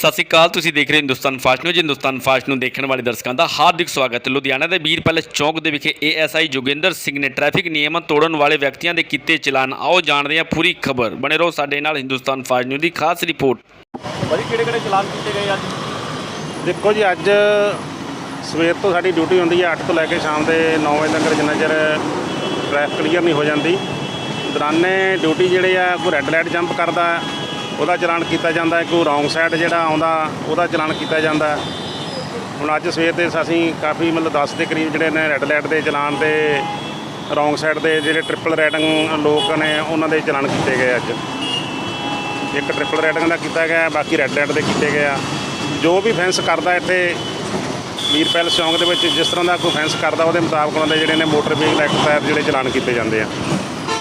ਸਤਿ ਸ਼੍ਰੀ ਅਕਾਲ ਤੁਸੀਂ ਦੇਖ ਰਹੇ ਹੋ Hindustan fast news. Hindustan fast ਨੂੰ ਦੇਖਣ ਵਾਲੇ ਦਰਸ਼ਕਾਂ ਦਾ ਹਾਰਦਿਕ ਸਵਾਗਤ ਹੈ। ਲੁਧਿਆਣਾ ਦੇ ਵੀਰ ਪੈਲੇਸ ਚੌਂਕ ਦੇ ਵਿਖੇ ਏਐਸਆਈ ਜੋਗਿੰਦਰ ਸਿੰਘ ਨੇ ਟ੍ਰੈਫਿਕ ਨਿਯਮਾਂ ਤੋੜਨ ਵਾਲੇ ਵਿਅਕਤੀਆਂ ਦੇ ਕੀਤੇ ਚਲਾਨ। ਆਓ ਜਾਣਦੇ ਹਾਂ ਪੂਰੀ ਖਬਰ। ਬਣੇ ਰਹੋ ਸਾਡੇ ਨਾਲ ਹਿੰਦੁਸਤਾਨ ਫਾਸਟ ਨਿਊਜ਼ ਦੀ ਖਾਸ ਰਿਪੋਰਟ। ਭਾਜੀ ਕਿਹੜੇ ਕਿਹੜੇ ਚਲਾਨ ਕੀਤੇ ਗਏ ਅੱਜ? ਦੇਖੋ ਜੀ ਅੱਜ ਸਵੇਰ ਤੋਂ ਸਾਡੀ ਡਿਊਟੀ ਹੁੰਦੀ ਹੈ 8 ਤੋਂ ਲੈ ਕੇ ਸ਼ਾਮ ਦੇ 9 ਵਜੇ ਤੱਕ ਜਿੰਨਾ ਚਿਰ ਟ੍ਰੈਫਿਕ ਕਲੀਅਰ ਨਹੀਂ ਹੋ ਜਾਂਦੀ। ਦੌਰਾਨੇ ਡਿਊਟੀ ਜਿਹੜੇ ਆ ਕੋਈ ਰੈੱਡ ਲਾਈਟ ਜੰਪ ਕਰਦਾ। ਉਹਦਾ ਚਲਾਨ ਕੀਤਾ ਜਾਂਦਾ ਹੈ, ਕੋਈ ਰੌਂਗ ਸਾਈਡ ਜਿਹੜਾ ਆਉਂਦਾ, ਉਹਦਾ ਚਲਾਨ ਕੀਤਾ ਜਾਂਦਾ ਹੁਣ ਅੱਜ ਸਵੇਰ ਦੇ ਅਸੀਂ ਕਾਫੀ ਮਤਲਬ 10 ਦੇ ਕਰੀਬ ਜਿਹੜੇ ਨੇ ਰੈੱਡ ਲਾਈਟ ਦੇ ਚਲਾਨ ਤੇ ਰੌਂਗ ਸਾਈਡ ਦੇ ਜਿਹੜੇ ਟ੍ਰਿਪਲ ਰੈਡਿੰਗ ਲੋਕ ਨੇ, ਉਹਨਾਂ ਦੇ ਚਲਾਨ ਕੀਤੇ ਗਏ ਅੱਜ। ਇੱਕ ਟ੍ਰਿਪਲ ਰੈਡਿੰਗ ਦਾ ਕੀਤਾ ਗਿਆ, ਬਾਕੀ ਰੈੱਡ ਲਾਈਟ ਦੇ ਕੀਤੇ ਗਏ ਆ। ਜੋ ਵੀ ਫੈਂਸ ਕਰਦਾ ਇੱਥੇ ਵੀਰ ਪੈਲਸ ਚੌਂਕ ਦੇ ਵਿੱਚ ਜਿਸ ਤਰ੍ਹਾਂ ਦਾ ਕੋਈ ਫੈਂਸ ਕਰਦਾ, ਉਹਦੇ ਮੁਤਾਬਕ ਉਹਨਾਂ ਦੇ ਜਿਹੜੇ ਨੇ ਮੋਟਰ ਵਹੀਕਲ ਐਕਟ ਤਹਿਤ ਜਿਹੜੇ ਚਲਾਨ ਕੀਤੇ ਜਾਂਦੇ ਆ।